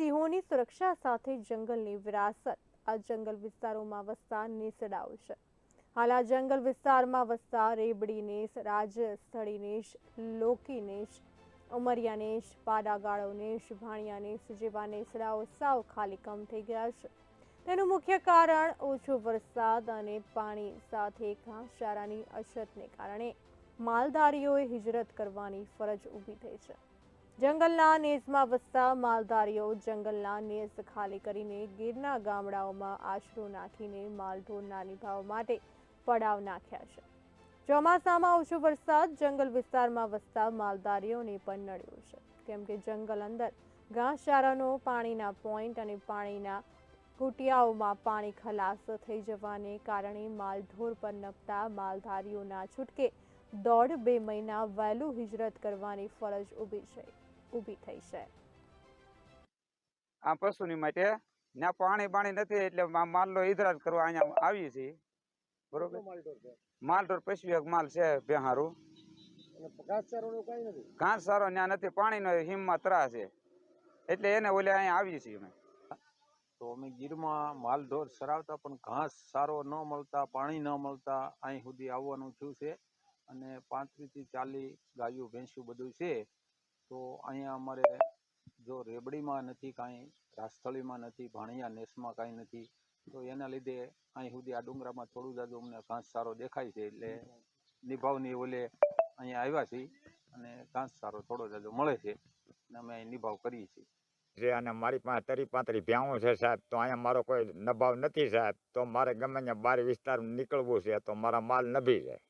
સિંહોની સુરક્ષા સાથે જંગલની વિરાસત. આ જંગલ વિસ્તારોમાં વસતા નેસડાઓ છે. હાલ આ જંગલ વિસ્તારમાં વસતા રેબડી નેશ રાજસ્થળી નેશ લોકી નેશ ઉમરિયા નેશ પાડાગાળો નેશ ભાણિયા નેસ જેવા નેસડાઓ સાવ ખાલી કમ થઈ ગયા છે. તેનું મુખ્ય કારણ ઓછો વરસાદ અને પાણી સાથે ઘાસચારાની અછતને કારણે માલધારીઓએ હિજરત કરવાની ફરજ ઊભી થઈ છે. જંગલના નેઝમાં વસતા માલધારીઓ જંગલના નેઝ ખાલી કરીને ગીરના ગામડાઓમાં આશરો નાખીને માલઢોરના નિભાવ માટે પડાવ નાખ્યા છે. ચોમાસામાં ઓછો વરસાદ જંગલ વિસ્તારમાં વસતા માલધારીઓને પણ નડ્યો છે. કેમ કે જંગલ અંદર ઘાસચારાનો પાણીના પોઈન્ટ અને પાણીના કુટિયાઓમાં પાણી ખલાસ થઈ જવાને કારણે માલઢોર પર નપતા માલધારીઓના છૂટકે દોઢ બે મહિના વહેલું હિજરત કરવાની ફરજ ઊભી છે. ઊભી થઈ છે. આ પશુની માટે ત્યાં પાણી પાણી નથી એટલે માલનો ઈધરાજ કરવા અહીંયા આવી છે? બરોબર માલઢોર પશુ એક માલ છે બેહારું ઘાસ સારો ત્યાં નથી? પાણીનો હિમમાં ત્રાસ છે. એટલે એને ઓલે અહીંયા આવી છીએ અમે. તો અમે ગીરમાં માલઢોર સરાવતા પણ ઘાસ સારો ન મળતા પાણી ન મળતા અહીં સુધી આવવાનું થયું છે. અને પાંત્રીસથી ચાલીસ ગાયો ભેંસું બધું છે. તો અહીંયા અમારે જો રેબડીમાં નથી કાંઈ, રાસ્થળીમાં નથી, ભાણિયા નેસમાં કાંઈ નથી, તો એના લીધે અહીં સુધી આ ડુંગરામાં થોડું જાજુ અમને ઘાસ સારો દેખાય છે એટલે નિભાવની ઓલે અહીંયા આવ્યા છીએ અને ઘાસ સારો થોડો જાજો મળે છે અને અમે અહીં નિભાવ કરીએ છીએ. છે અને મારી પાસે તરી પાંતરી ભ્યાવું છે સાહેબ, તો અહીંયા મારો કોઈ નભાવ નથી સાહેબ, તો મારે ગમે ત્યાં બાર વિસ્તાર નીકળવું છે તો મારા માલ નભી જાય.